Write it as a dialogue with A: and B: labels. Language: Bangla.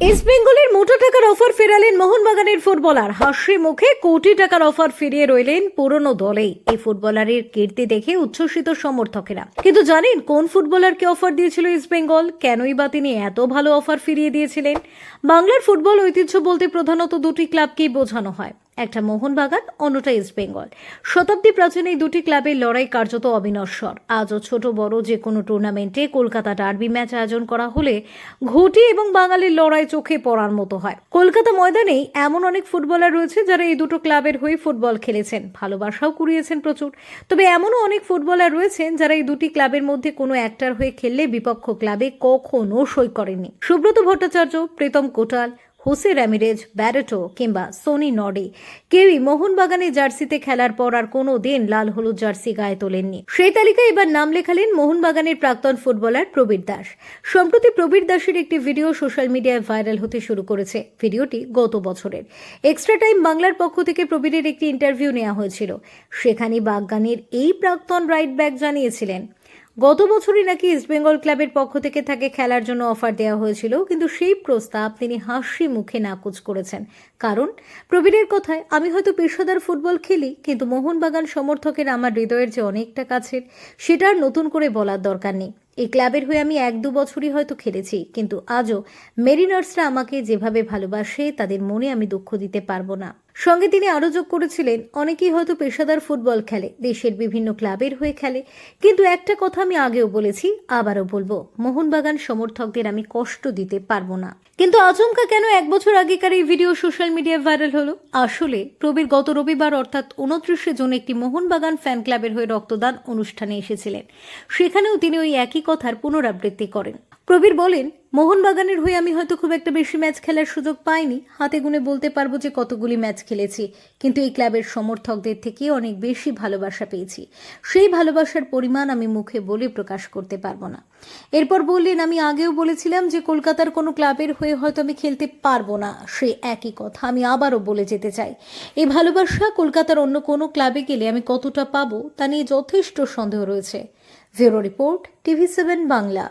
A: ইস্ট বেঙ্গলের মোটা টাকার অফার ফেরালেন মোহনবাগানের ফুটবলার। হাসি মুখে কোটি টাকার অফার ফিরিয়ে রইলেন পুরনো দলেই। এই ফুটবলারের কীর্তি দেখে উচ্ছ্বসিত সমর্থকেরা। কিন্তু জানেন কোন ফুটবলারকে অফার দিয়েছিল ইস্ট বেঙ্গল? কেনই বা তিনি এত ভালো অফার ফিরিয়ে দিয়েছিলেন? বাংলার ফুটবল ঐতিহ্য বলতে প্রধানত দুটি ক্লাবকেই বোঝানো হয়। একটা মোহনবাগান, অন্যটা ইস্ট বেঙ্গল শতাব্দী প্রাচীন এই দুটি ক্লাবের লড়াই কার্যত অবিনশ্বর। আজও ছোট, বড় যে কোনো টুর্নামেন্টে কলকাতা ডার্বি ম্যাচ আয়োজন করা হলে ঘটি এবং বাঙালির লড়াই চোখে পড়ার মতো হয়। কলকাতা ময়দানেই এমন অনেক ফুটবলার রয়েছে যারা এই দুটো ক্লাবের হয়ে ফুটবল খেলেছেন। ভালোবাসাও কুড়িয়েছেন প্রচুর। তবে এমনও অনেক ফুটবলার রয়েছেন যারা এই দুটি ক্লাবের মধ্যে কোনো একটার হয়ে খেললে বিপক্ষ ক্লাবে কখনো সই করেননি। Subrata Bhattacharya, Pritam Kotal Jose Ramirez Barreto কিংবা সোনি নডে। কেউই মোহনবাগানের জার্সিতে খেলার পর আর কোনো দিন লাল হলুদ জার্সি গায়ে তোলেননি। সেই তালিকায় এবার নাম লেখালেন মোহনবাগানের প্রাক্তন ফুটবলার প্রবীর দাস। সম্প্রতি প্রবীর দাসের একটি ভিডিও সোশ্যাল মিডিয়ায় ভাইরাল হতে শুরু করেছে। ভিডিওটি গত বছরের। এক্সট্রা টাইম বাংলার পক্ষ থেকে প্রবীরের একটি ইন্টারভিউ নেওয়া হয়েছিল। সেখানে বাগগানের এই প্রাক্তন রাইট ব্যাক জানিয়েছিলেন গত বছরই নাকি ইস্টবেঙ্গল ক্লাবের পক্ষ থেকে তাকে খেলার জন্য অফার দেওয়া হয়েছিল, কিন্তু সেই প্রস্তাব তিনি হাসি মুখে নাকচ করেছেন। কারণ প্রবীরের কথায়, আমি হয়তো পেশাদার ফুটবল খেলি, কিন্তু মোহনবাগান সমর্থকের আমার হৃদয়ের যে অনেকটা কাছের, সেটা আর নতুন করে বলার দরকার নেই। এই ক্লাবের হয়ে আমি এক দু বছরই হয়তো খেলেছি, কিন্তু আজও মেরিনার্সরা আমাকে যেভাবে ভালোবাসে, তাদের মনে আমি দুঃখ দিতে পারব না। সঙ্গে তিনি আরও যোগ করেছিলেন, অনেকেই হয়তো পেশাদার ফুটবল খেলে, দেশের বিভিন্ন ক্লাবের হয়ে খেলে। কিন্তু একটা কথা আমি আগেও বলেছি, আবারও বলব, মোহনবাগান সমর্থকদের আমি কষ্ট দিতে পারব না। কিন্তু আচমকা কেন এক বছর আগেকার এই ভিডিও সোশ্যাল মিডিয়ায় ভাইরাল হলো? আসলে প্রবীর গত রবিবার অর্থাৎ উনত্রিশে জুন একটি মোহনবাগান ফ্যান ক্লাবের হয়ে রক্তদান অনুষ্ঠানে এসেছিলেন। সেখানেও তিনি ওই একই কথার পুনরাবৃত্তি করেন। প্রবীর বলেন, মোহনবাগানের হয়ে আমি হয়তো খুব একটা বেশি ম্যাচ খেলার সুযোগ পাইনি। হাতে গুনে বলতে পারব যে কতগুলি ম্যাচ খেলেছি। কিন্তু এই ক্লাবের সমর্থকদের থেকে অনেক বেশি ভালোবাসা পেয়েছি। সেই ভালোবাসার পরিমাণ আমি মুখে বলে প্রকাশ করতে পারব না। এরপর বললেন, আমি আগেও বলেছিলাম যে কলকাতার কোনো ক্লাবের হয়ে হয়তো আমি খেলতে পারব না। সে একই কথা। আমি আবারও বলে যেতে চাই। এই ভালোবাসা কলকাতার অন্য কোনো ক্লাবে গেলে আমি কতটা পাবো তা নিয়ে যথেষ্ট সন্দেহ রয়েছে। Bureau report TV seven Bangla.